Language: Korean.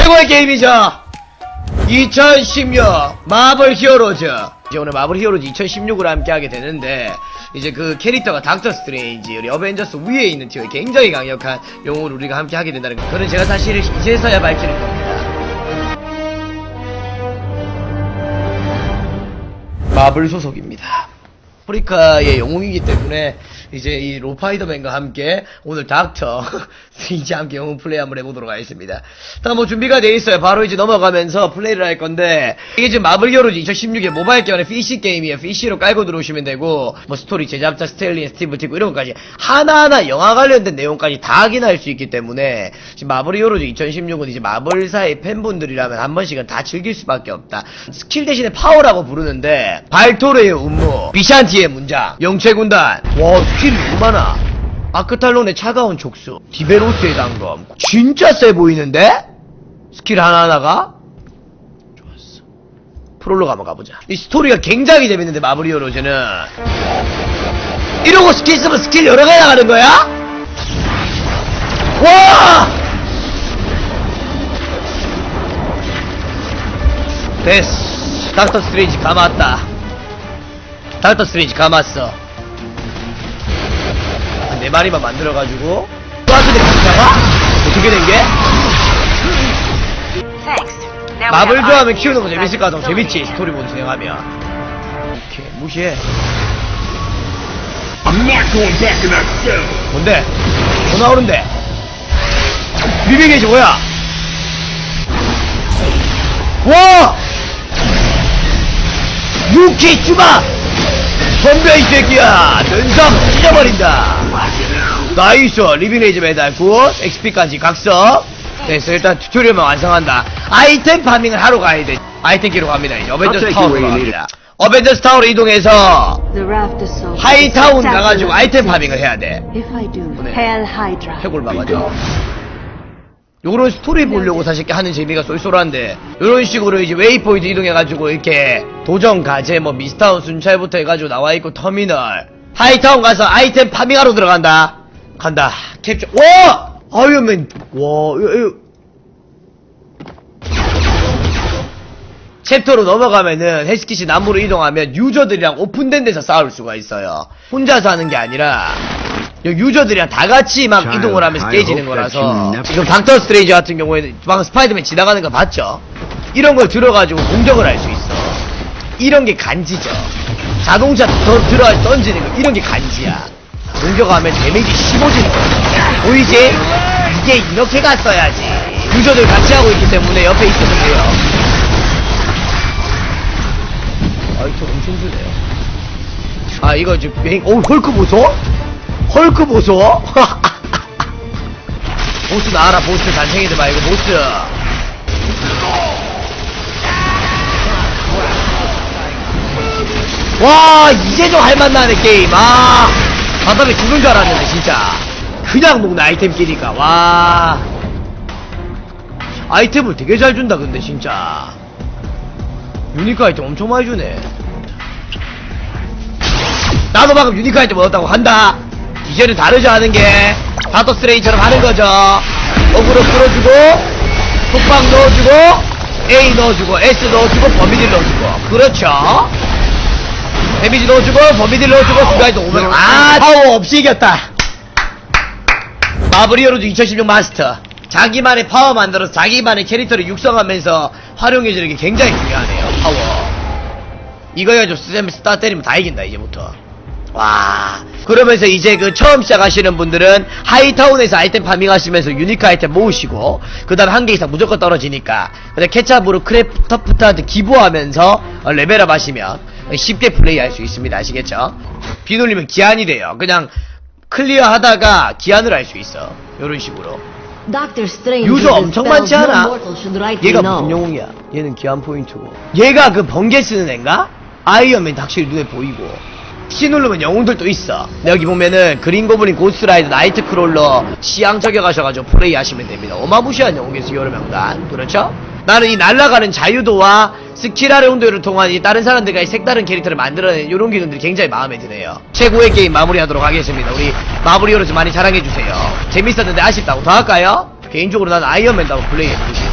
최고의 게임이죠. 2016 마블 히어로즈. 이제 오늘 마블 히어로즈 2016을 함께 하게 되는데 이제 그 캐릭터가 닥터 스트레인지 우리 어벤져스 위에 있는 티어의 굉장히 강력한 영웅을 우리가 함께 하게 된다는 거 그는 제가 사실을 이제서야 밝히는 겁니다. 마블 소속입니다. 아프리카의 영웅이기 때문에 이제 이 로파이더맨과 함께 오늘 닥터 스트레인지 함께 영웅 플레이 한번 해보도록 하겠습니다. 다뭐 준비가 돼 있어요. 바로 이제 넘어가면서 플레이를 할 건데 이게 지금 마블 히어로즈 2016의 모바일 게임의 PC 게임이에요. PC로 깔고 들어오시면 되고 뭐 스토리 제작자 스텔리, 스티브 티브 이런 것까지 하나하나 영화 관련된 내용까지 다 확인할 수 있기 때문에 지금 마블 히어로즈 2016은 이제 마블사의 팬분들이라면 한 번씩은 다 즐길 수밖에 없다. 스킬 대신에 파워라고 부르는데 발토르의 음모, 비샨티의 문장, 영체군단, 와 스킬이 너무 많아. 아크탈론의 차가운 촉수, 디베로스의 단검, 진짜 세 보이는데? 스킬 하나하나가? 좋았어. 프롤로그 한번 가보자. 이 스토리가 굉장히 재밌는데, 마블 히어로즈는. 이러고 스킬 쓰면 스킬 여러 개 나가는 거야? 와! 됐어. 닥터 스트레인지 감았다. 닥터 스트레인지 감았어. 네 마리만 만들어가지고 또한테 갔다가 어떻게 된 게? Thanks. Now we 마블 좋아하면 키우는 거 재밌을 것 같아. 재밌지? facility 스토리 모드 진행하면. 오케이, 무시해. I'm not going back in that cell. 뭔데? 뭐 나오는데? 리빙에이지 뭐야? 와! 유키 쭈마! 덤벼 이 새끼야! 면상 찢어버린다! 나이스! 리빙레이즈 메달 굿! XP까지 각성! 됐어 일단 튜토리얼만 완성한다 아이템 파밍을 하러 가야 돼 아이템 갑니다 이제 어벤져스 타워로 갑니다 어벤져스 타워로 이동해서 하이타운. 가가지고 아이템 파밍을 해야 돼 do, 네. 봐가지고 요런 스토리 보려고 사실 하는 재미가 쏠쏠한데 요런 식으로 이제 웨이포인트 이동해가지고 이렇게 도전 가제 뭐 미스타운 순찰부터 해가지고 나와있고 터미널. 하이타운 가서 아이템 파밍하러 들어간다. 간다. 캡처. 와! 아이언맨. 와 이거. 챕터로 넘어가면은 헬스키시 남부로 이동하면 유저들이랑 오픈된 데서 싸울 수가 있어요. 혼자서 하는 게 아니라 유저들이랑 다 같이 막 이동을 하면서 깨지는 거라서 지금 닥터 스트레이지 같은 경우에는 방금 스파이더맨 지나가는 거 봤죠? 이런 걸 들어가지고 공격을 할 수 있어. 이런 게 간지죠. 자동차 더 들어 던지는 거 이런 게 간지야. 공격하면 데미지 15지는 거야. 보이지? 이게 이렇게 갔어야지. 유저들 같이 하고 있기 때문에 옆에 있으면 돼요. 아이템 엄청 주네요. 아, 이거 지금 메인, 오, 헐크 보소? 헐크 보소? 보스 나와라, 보스. 단챙이들 말고, 보스. 와, 이제 좀 할만 나네, 게임. 아, 바닥에 죽는 줄 알았는데, 진짜. 그냥 먹는 아이템 끼니까, 와. 아이템을 되게 잘 준다, 근데, 진짜. 유니크 아이템 엄청 많이 주네. 나도 방금 유니크 아이템 얻었다고 한다. 이제는 다르지 않은 게 다터 스트레이처럼 하는 거죠. 어그로 끌어주고, 속박 넣어주고, A 넣어주고, S 넣어주고, 범위딜 넣어주고. 그렇죠. 데미지 넣어주고, 범위딜 넣어주고, 순간이동 오면, 아, 파워 없이 이겼다. 마블 히어로즈 2016 마스터. 자기만의 파워 만들어서 자기만의 캐릭터를 육성하면서 활용해주는 게 굉장히 중요하네요. 파워. 이거 해가지고 스템 스타 때리면 다 이긴다, 이제부터. 와. 그러면서 이제 그 처음 시작하시는 분들은 하이타운에서 아이템 파밍하시면서 유니크 아이템 모으시고, 그 다음 한 개 이상 무조건 떨어지니까. 근데 케찹으로 크래프터프트한테 기부하면서 어, 레벨업 하시면 쉽게 플레이할 수 있습니다. 아시겠죠? 비 돌리면 기한이 돼요. 그냥 클리어 하다가 기한을 할수 있어. 요런 식으로. Uses 엄청 많지 않아? 얘가. 무슨 영웅이야? 얘는 기한 포인트고. 얘가 그 번개 쓰는 애인가? 아이언맨 확실히 눈에 보이고. C 누르면 영웅들도 있어. 여기 보면은 그린 고블린 고스라이드 나이트 크롤러 시향 저격하셔가지고 플레이 하시면 됩니다. 어마무시한 영웅이었어 여러 명단. 그렇죠? 나는 이 날아가는 자유도와 스킬 아래 온도를 통한 이 다른 사람들과 이 색다른 캐릭터를 만들어내는 이런 기능들이 굉장히 마음에 드네요. 최고의 게임 마무리하도록 하겠습니다. 우리 마블 히어로즈 많이 사랑해주세요. 재밌었는데 아쉽다고 더 할까요? 개인적으로 나는 아이언맨도 한번 플레이해보고 싶네.